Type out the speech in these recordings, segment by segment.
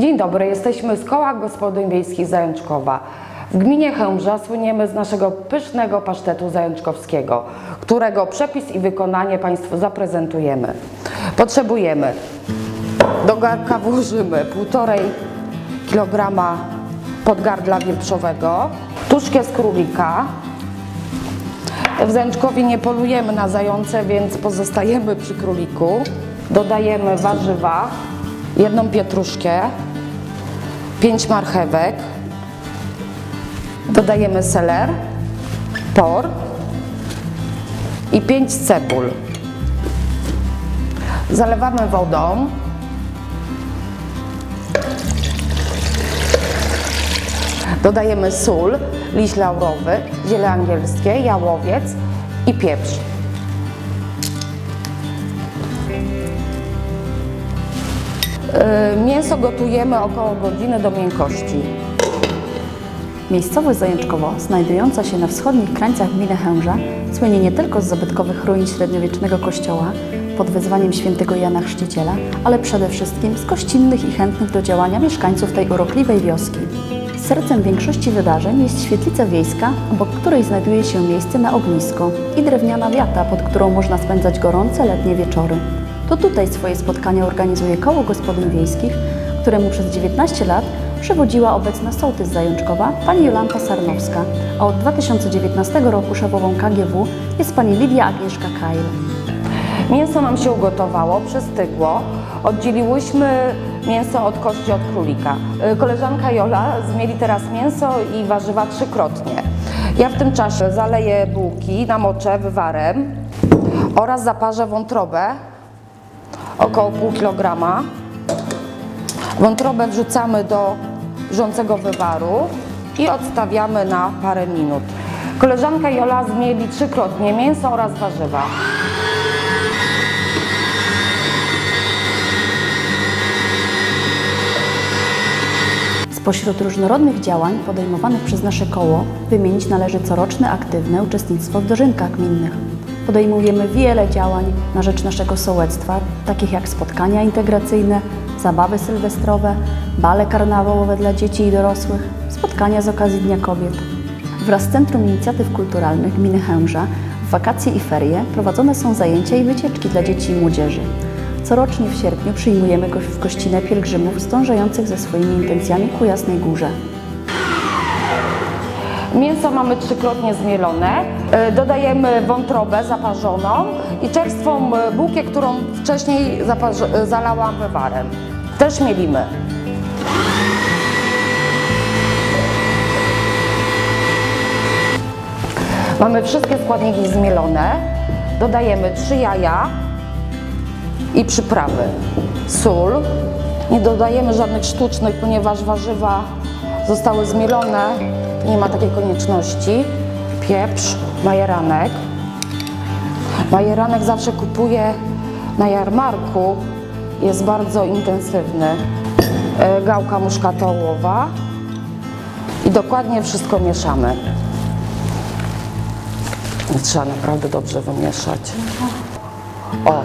Dzień dobry, jesteśmy z Koła Gospodyń Wiejskich Zajączkowa. W gminie Chełmża słyniemy z naszego pysznego pasztetu zajączkowskiego, którego przepis i wykonanie Państwu zaprezentujemy. Potrzebujemy, do garka włożymy 1,5 kg podgardla wieprzowego, tuszkę z królika. W Zajączkowie nie polujemy na zające, więc pozostajemy przy króliku. Dodajemy warzywa, jedną pietruszkę, pięć marchewek, dodajemy seler, por i pięć cebul. Zalewamy wodą. Dodajemy sól, liść laurowy, ziele angielskie, jałowiec i pieprz. Mięso gotujemy około godziny do miękkości. Miejscowość Zajączkowo, znajdująca się na wschodnich krańcach gminy Chęża, słynie nie tylko z zabytkowych ruin średniowiecznego kościoła pod wezwaniem świętego Jana Chrzciciela, ale przede wszystkim z gościnnych i chętnych do działania mieszkańców tej urokliwej wioski. Sercem większości wydarzeń jest świetlica wiejska, obok której znajduje się miejsce na ognisko i drewniana wiata, pod którą można spędzać gorące letnie wieczory. To tutaj swoje spotkania organizuje Koło Gospodyń Wiejskich, któremu przez 19 lat przewodziła obecna sołtys Zajączkowa pani Jolanta Sarnowska, a od 2019 roku szefową KGW jest pani Lidia Agnieszka Kajl. Mięso nam się ugotowało, przystygło. Oddzieliłyśmy mięso od kości od królika. Y, Koleżanka Jola zmieli teraz mięso i warzywa trzykrotnie. Ja w tym czasie zaleję bułki, namoczę wywarem oraz zaparzę wątrobę około pół kilograma. Wątrobę wrzucamy do wrzącego wywaru i odstawiamy na parę minut. Koleżanka Jola zmieli trzykrotnie mięso oraz warzywa. Spośród różnorodnych działań podejmowanych przez nasze koło wymienić należy coroczne aktywne uczestnictwo w dożynkach gminnych. Podejmujemy wiele działań na rzecz naszego sołectwa, takich jak spotkania integracyjne, zabawy sylwestrowe, bale karnawałowe dla dzieci i dorosłych, spotkania z okazji Dnia Kobiet. Wraz z Centrum Inicjatyw Kulturalnych Gminy Chęża w wakacje i ferie prowadzone są zajęcia i wycieczki dla dzieci i młodzieży. Corocznie w sierpniu przyjmujemy w gościnę pielgrzymów zdążających ze swoimi intencjami ku Jasnej Górze. Mięso mamy trzykrotnie zmielone. E, Dodajemy wątrobę zaparzoną i czerstwą e, bułkę, którą wcześniej e, zalałam wywarem. Też mielimy. Mamy wszystkie składniki zmielone. Dodajemy trzy jaja i przyprawy. Sól. Nie dodajemy żadnych sztucznych, ponieważ warzywa zostały zmielone. Nie ma takiej konieczności. Pieprz, majeranek. Majeranek zawsze kupuję na jarmarku. Jest bardzo intensywny. E, Gałka muszkatołowa. I dokładnie wszystko mieszamy. I trzeba naprawdę dobrze wymieszać. O,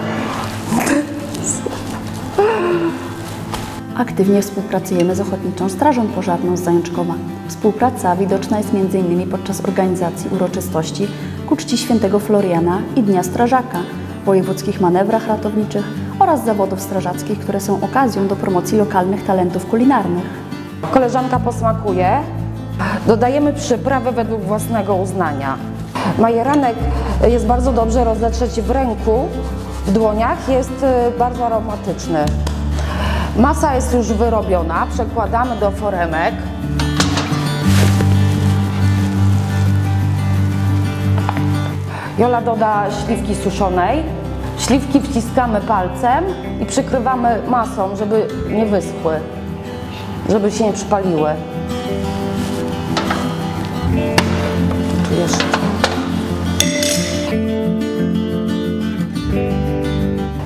Aktywnie współpracujemy z Ochotniczą Strażą Pożarną z Zajączkowa. Współpraca widoczna jest m.in. podczas organizacji uroczystości ku czci świętego Floriana i Dnia Strażaka, wojewódzkich manewrach ratowniczych oraz zawodów strażackich, które są okazją do promocji lokalnych talentów kulinarnych. Koleżanka posmakuje. Dodajemy przyprawy według własnego uznania. Majeranek jest bardzo dobrze rozetrzeć w ręku, w dłoniach, jest e, bardzo aromatyczny. Masa jest już wyrobiona, przekładamy do foremek. Jola doda śliwki suszonej. Śliwki wciskamy palcem i przykrywamy masą, żeby nie wyschły, żeby się nie przypaliły. Tu jeszcze.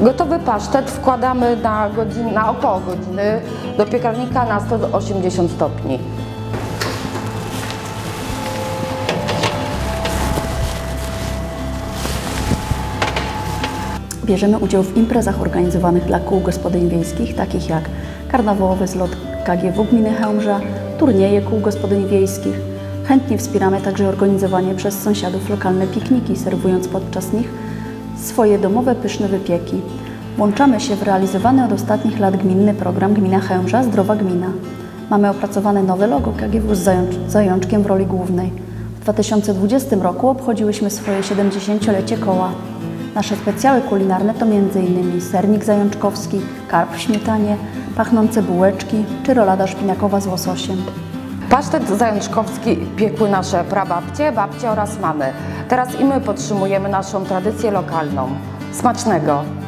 Gotowy pasztet wkładamy na, godzin, na około godziny do piekarnika na 180 stopni. Bierzemy udział w imprezach organizowanych dla kół gospodyń wiejskich, takich jak karnawałowy zlot KGW Gminy Chełmża, turnieje kół gospodyń wiejskich. Chętnie wspieramy także organizowanie przez sąsiadów lokalne pikniki, serwując podczas nich swoje domowe pyszne wypieki. Włączamy się w realizowany od ostatnich lat gminny program Gmina Chełmża Zdrowa Gmina. Mamy opracowane nowe logo KGW z zającz- zajączkiem w roli głównej. W 2020 roku obchodziłyśmy swoje 70-lecie koła. Nasze specjały kulinarne to m.in. sernik zajączkowski, karp w śmietanie, pachnące bułeczki czy rolada szpinakowa z łososiem. Pasztet zajączkowski piekły nasze prababcie, babcie oraz mamy. Teraz i my podtrzymujemy naszą tradycję lokalną. Smacznego!